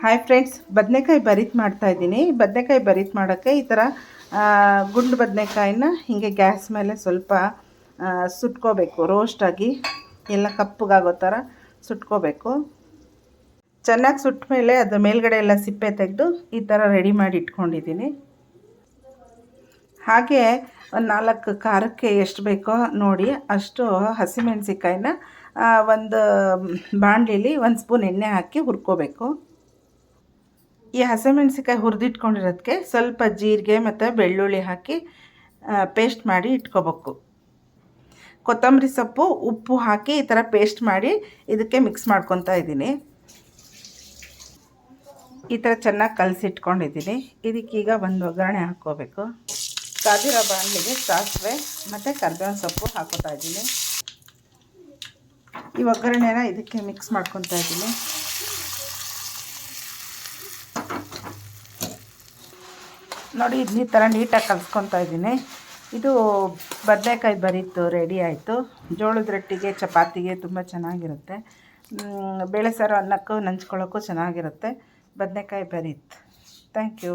Hi friends ಬದನೆಕಾಯಿ ಬರಿತ್ ಮಾಡ್ತಾ ಇದ್ದೀನಿ. ಬದನೆಕಾಯಿ ಬರಿತ್ ಮಾಡೋಕ್ಕೆ ಈ ಥರ ಗುಂಡು ಬದನೆಕಾಯಿನ ಹೀಗೆ ಗ್ಯಾಸ್ ಮೇಲೆ ಸ್ವಲ್ಪ ಸುಟ್ಕೋಬೇಕು. ರೋಸ್ಟಾಗಿ ಎಲ್ಲ ಕಪ್ಪಗಾಗೋ ಥರ ಸುಟ್ಕೋಬೇಕು. ಚೆನ್ನಾಗಿ ಸುಟ್ಟ ಮೇಲೆ ಅದು ಮೇಲ್ಗಡೆ ಎಲ್ಲ ಸಿಪ್ಪೆ ತೆಗೆದು ಈ ಥರ ರೆಡಿ ಮಾಡಿ ಇಟ್ಕೊಂಡಿದ್ದೀನಿ. ಹಾಗೆ ಒಂದು ನಾಲ್ಕು ಖಾರಕ್ಕೆ ಎಷ್ಟು ಬೇಕೋ ನೋಡಿ, ಅಷ್ಟು ಹಸಿಮೆಣಸಿಕಾಯಿನ ಒಂದು ಬಾಣಲಿಲಿ ಒಂದು ಸ್ಪೂನ್ ಎಣ್ಣೆ ಹಾಕಿ ಹುರ್ಕೋಬೇಕು. ಈ ಹಸಿಮೆಣಸಿಕಾಯಿ ಹುರಿದಿಟ್ಕೊಂಡಿರೋದಕ್ಕೆ ಸ್ವಲ್ಪ ಜೀರಿಗೆ ಮತ್ತು ಬೆಳ್ಳುಳ್ಳಿ ಹಾಕಿ ಪೇಸ್ಟ್ ಮಾಡಿ ಇಟ್ಕೋಬೇಕು. ಕೊತ್ತಂಬರಿ ಸೊಪ್ಪು, ಉಪ್ಪು ಹಾಕಿ ಈ ಥರ ಪೇಸ್ಟ್ ಮಾಡಿ ಇದಕ್ಕೆ ಮಿಕ್ಸ್ ಮಾಡ್ಕೊತಾ ಇದ್ದೀನಿ. ಈ ಥರ ಚೆನ್ನಾಗಿ ಕಲಸಿಟ್ಕೊಂಡಿದ್ದೀನಿ. ಇದಕ್ಕೀಗ ಒಂದು ಒಗ್ಗರಣೆ ಹಾಕ್ಕೋಬೇಕು. ಕಾದಿರೋ ಬಾಣಲಿಗೆ ಸಾಸಿವೆ ಮತ್ತು ಕರ್ಬೇವಿನ ಸೊಪ್ಪು ಹಾಕೋತಾ ಇದ್ದೀನಿ. ಈ ಒಗ್ಗರಣೆನ ಇದಕ್ಕೆ ಮಿಕ್ಸ್ ಮಾಡ್ಕೊತಾ ಇದ್ದೀನಿ. ನೋಡಿ ಇದು ಈ ಥರ ನೀಟಾಗಿ ಕಲಿಸ್ಕೊತಾ ಇದ್ದೀನಿ. ಇದು ಬದನೆಕಾಯಿ ಬರೀತು ರೆಡಿ ಆಯಿತು. ಜೋಳದ ರೊಟ್ಟಿಗೆ, ಚಪಾತಿಗೆ ತುಂಬ ಚೆನ್ನಾಗಿರುತ್ತೆ. ಬೇಳೆ ಸಾರು ಅನ್ನಕ್ಕೂ ನಂಚ್ಕೊಳ್ಳೋಕ್ಕೂ ಚೆನ್ನಾಗಿರುತ್ತೆ. ಬದನೆಕಾಯಿ ಬರೀತು. Thank you